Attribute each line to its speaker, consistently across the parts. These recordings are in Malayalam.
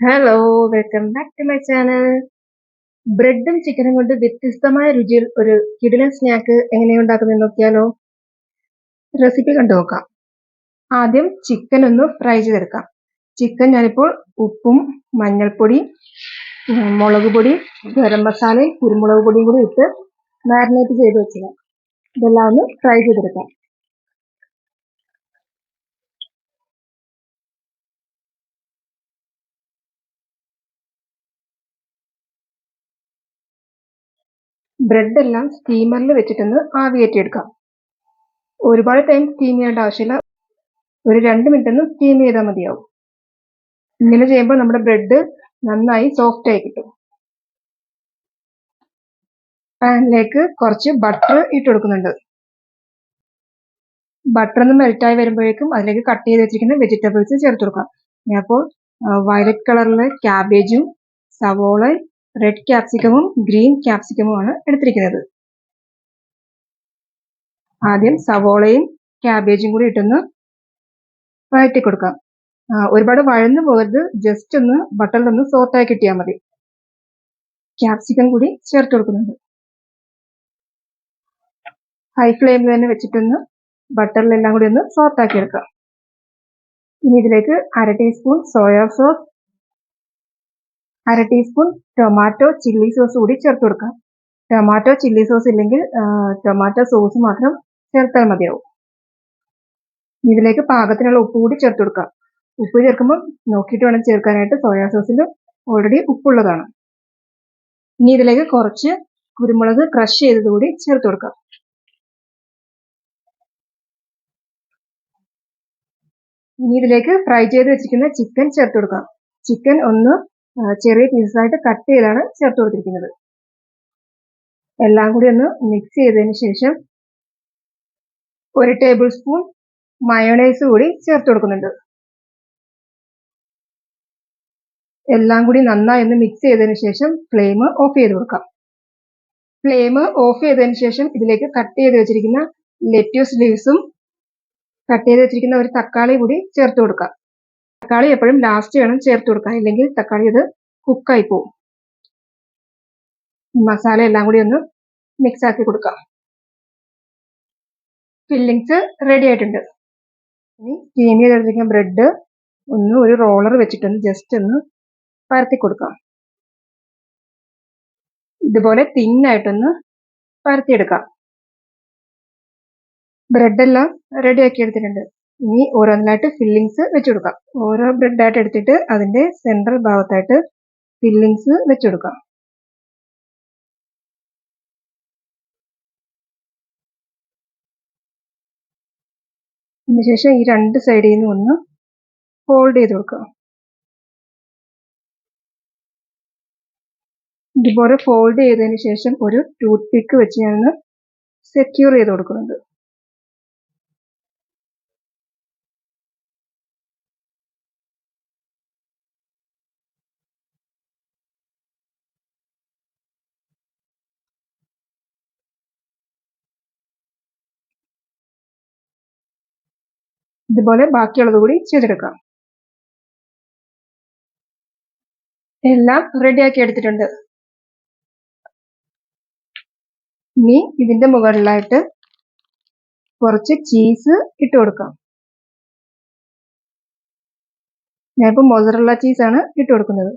Speaker 1: Hello welcome back to my channel ബ്രെഡും ചിക്കനും കൊണ്ട് വ്യത്യസ്തമായ രുചിയിൽ ഒരു കിടിലൻ സ്നാക്ക് എങ്ങനെ ഉണ്ടാക്കുന്നത് നോക്കിയാലോ? റെസിപ്പി കണ്ടു നോക്കാം. ആദ്യം ചിക്കൻ ഒന്ന് ഫ്രൈ ചെയ്തെടുക്കാം. ചിക്കൻ ഞാനിപ്പോൾ ഉപ്പും മഞ്ഞൾപ്പൊടി മുളക് പൊടി ഗരം മസാലയും കുരുമുളക് പൊടിയും കൂടി ഇട്ട് മാരിനേറ്റ് ചെയ്ത് വെച്ചതാണ് ഇതെല്ലാം ഒന്ന് ഫ്രൈ ചെയ്തെടുക്കാം. ബ്രെഡ് എല്ലാം സ്റ്റീമറിൽ വെച്ചിട്ടൊന്ന് ആവിയേറ്റിയെടുക്കാം ഒരുപാട് ടൈം സ്റ്റീം ചെയ്യേണ്ട ആവശ്യമില്ല. ഒരു രണ്ട് മിനിറ്റ് ഒന്ന് സ്റ്റീം ചെയ്താൽ മതിയാവും. ഇങ്ങനെ ചെയ്യുമ്പോൾ നമ്മുടെ ബ്രെഡ് നന്നായി സോഫ്റ്റ് ആയി കിട്ടും. പാനിലേക്ക് കുറച്ച് ബട്ടർ ഇട്ട് കൊടുക്കുന്നുണ്ട്. ബട്ടർ ഒന്ന് മെൽറ്റായി വരുമ്പോഴേക്കും അതിലേക്ക് കട്ട് ചെയ്ത് വെച്ചിരിക്കുന്ന വെജിറ്റബിൾസ് ചേർത്ത് കൊടുക്കാം. ഞാൻ അപ്പോൾ വയലറ്റ് കളറിലെ ക്യാബേജും സവോള റെഡ് ക്യാപ്സിക്കമും ഗ്രീൻ ക്യാപ്സിക്കമുമാണ് എടുത്തിരിക്കുന്നത്. ആദ്യം സവോളയും ക്യാബേജും കൂടി ഇട്ടൊന്ന് വഴറ്റി കൊടുക്കാം. ഒരുപാട് വഴന്നു പോകരുത്. ജസ്റ്റ് ഒന്ന് ബട്ടറിലൊന്ന് സോട്ടായി കിട്ടിയാൽ മതി. ക്യാപ്സിക്കം കൂടി ചേർത്ത് കൊടുക്കുന്നുണ്ട്. ഹൈ ഫ്ലെയിമിൽ തന്നെ വെച്ചിട്ടൊന്ന് ബട്ടറിലെല്ലാം കൂടി ഒന്ന് സോട്ടാക്കി എടുക്കാം. ഇനി ഇതിലേക്ക് അര ടീസ്പൂൺ സോയാ സോസ് അര ടീസ്പൂൺ ടൊമാറ്റോ ചില്ലി സോസ് കൂടി ചേർത്ത് കൊടുക്കാം. ടൊമാറ്റോ ചില്ലി സോസ് ഇല്ലെങ്കിൽ ടൊമാറ്റോ സോസ് മാത്രം ചേർത്താൽ മതിയാവും. ഇതിലേക്ക് പാകത്തിനുള്ള ഉപ്പ് കൂടി ചേർത്ത് കൊടുക്കാം. ഉപ്പ് ചേർക്കുമ്പോൾ നോക്കിയിട്ട് വേണം ചേർക്കാനായിട്ട് സോയാ സോസിൽ ഓൾറെഡി ഉപ്പുള്ളതാണ്. ഇനി ഇതിലേക്ക് കുറച്ച് കുരുമുളക് ക്രഷ് ചെയ്തത് കൂടി ചേർത്ത് കൊടുക്കാം. ഇനി ഇതിലേക്ക് ഫ്രൈ ചെയ്ത് വെച്ചിരിക്കുന്ന ചിക്കൻ ചേർത്ത് കൊടുക്കാം. ചിക്കൻ ഒന്ന് ചെറിയ പീസസായിട്ട് കട്ട് ചെയ്താണ് ചേർത്ത് കൊടുത്തിരിക്കുന്നത്. എല്ലാം കൂടി ഒന്ന് മിക്സ് ചെയ്തതിന് ശേഷം ഒരു ടേബിൾ സ്പൂൺ മയോണൈസ് കൂടി ചേർത്ത് കൊടുക്കുന്നുണ്ട്. എല്ലാം കൂടി നന്നായി ഒന്ന് മിക്സ് ചെയ്തതിന് ശേഷം ഫ്ലെയിം ഓഫ് ചെയ്ത് കൊടുക്കാം. ഫ്ലെയിം ഓഫ് ചെയ്തതിന് ശേഷം ഇതിലേക്ക് കട്ട് ചെയ്ത് വെച്ചിരിക്കുന്ന ലെറ്റ്യൂസ് ലീവ്സും കട്ട് ചെയ്ത് വെച്ചിരിക്കുന്ന ഒരു തക്കാളി കൂടി ചേർത്ത് കൊടുക്കാം. തക്കാളി എപ്പോഴും ലാസ്റ്റ് വേണം ചേർത്ത് കൊടുക്കാൻ. ഇല്ലെങ്കിൽ തക്കാളി അത് കുക്കായി പോവും. മസാല എല്ലാം കൂടി ഒന്ന് മിക്സ് ആക്കി കൊടുക്കാം. ഫില്ലിങ്സ് റെഡി ആയിട്ടുണ്ട്. ഇനി സ്റ്റീം ചെയ്തെടുത്തിരിക്കുന്ന ബ്രെഡ് ഒന്ന് ഒരു റോളർ വെച്ചിട്ടൊന്ന് ജസ്റ്റ് ഒന്ന് പരത്തി കൊടുക്കാം. ഇതുപോലെ തിന്നായിട്ടൊന്ന് പരത്തിയെടുക്കാം. ബ്രെഡെല്ലാം റെഡി ആക്കി എടുത്തിട്ടുണ്ട്. ഇനി ഓരോന്നായിട്ട് ഫില്ലിങ്സ് വെച്ച് കൊടുക്കാം. ഓരോ ബ്രെഡായിട്ട് എടുത്തിട്ട് അതിന്റെ സെൻട്രൽ ഭാഗത്തായിട്ട് ഫില്ലിങ്സ് വെച്ച് കൊടുക്കാം. അതിനുശേഷം ഈ രണ്ട് സൈഡിൽ നിന്ന് ഒന്ന് ഫോൾഡ് ചെയ്ത് കൊടുക്കുക ഇതുപോലെ ഫോൾഡ് ചെയ്തതിന് ശേഷം ഒരു ടൂത്ത് പിക്ക് വെച്ച് ഞാൻ സെക്യൂർ ചെയ്ത് കൊടുക്കുന്നുണ്ട്. ഇതുപോലെ ബാക്കിയുള്ളത് കൂടി ചെയ്തെടുക്കാം. എല്ലാം റെഡിയാക്കി എടുത്തിട്ടുണ്ട്. ഇനി ഇതിന്റെ മുകളിലായിട്ട് കുറച്ച് ചീസ് ഇട്ട് കൊടുക്കാം. ഞാനിപ്പോൾ മൊസറുള്ള ചീസാണ് ഇട്ട് കൊടുക്കുന്നത്.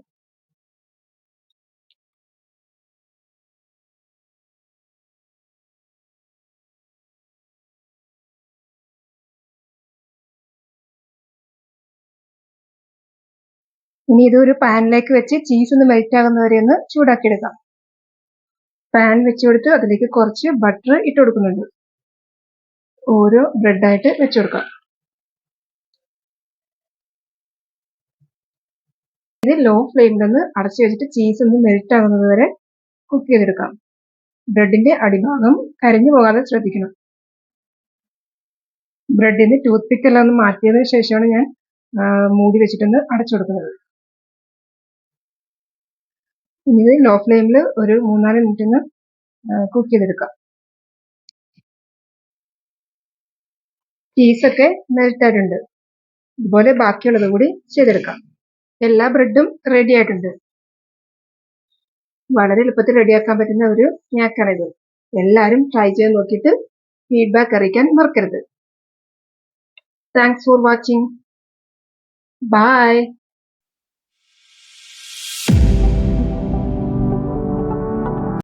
Speaker 1: ഇനി ഇത് ഒരു പാനിലേക്ക് വെച്ച് ചീസ് ഒന്ന് മെൽറ്റ് ആകുന്നവരെ ഒന്ന് ചൂടാക്കി എടുക്കാം പാൻ വെച്ച് കൊടുത്ത് അതിലേക്ക് കുറച്ച് ബട്ടർ ഇട്ട് കൊടുക്കുന്നുണ്ട്. ഓരോ ബ്രെഡായിട്ട് വെച്ച് കൊടുക്കാം. ഇത് ലോ ഫ്ലെയിമിൽ ഒന്ന് അടച്ചു വെച്ചിട്ട് ചീസ് ഒന്ന് മെൽറ്റ് ആകുന്നത് വരെ കുക്ക് ചെയ്തെടുക്കാം. ബ്രെഡിന്റെ അടിഭാഗം കരിഞ്ഞു പോകാതെ ശ്രദ്ധിക്കണം. ബ്രെഡിന് ടൂത്ത് പിക്ക് എല്ലാം ഒന്ന് മാറ്റിയതിനു ശേഷമാണ് ഞാൻ മൂടി വെച്ചിട്ടൊന്ന് അടച്ചു കൊടുക്കുന്നത്. ഇനി ലോ ഫ്ലെയിമിൽ ഒരു മൂന്നാൽ മിനിറ്റ് ഒന്ന് കുക്ക് ചെയ്തെടുക്കാം. ചീസൊക്കെ മെൽറ്റായിട്ടുണ്ട് ഇതുപോലെ ബാക്കിയുള്ളത് കൂടി ചെയ്തെടുക്കാം. എല്ലാ ബ്രെഡും റെഡി ആയിട്ടുണ്ട്. വളരെ എളുപ്പത്തിൽ റെഡിയാക്കാൻ പറ്റുന്ന ഒരു സ്നാക്കാണിത് എല്ലാവരും ട്രൈ ചെയ്ത് നോക്കിയിട്ട് ഫീഡ്ബാക്ക് അറിയിക്കാൻ മറക്കരുത്. Thanks for watching bye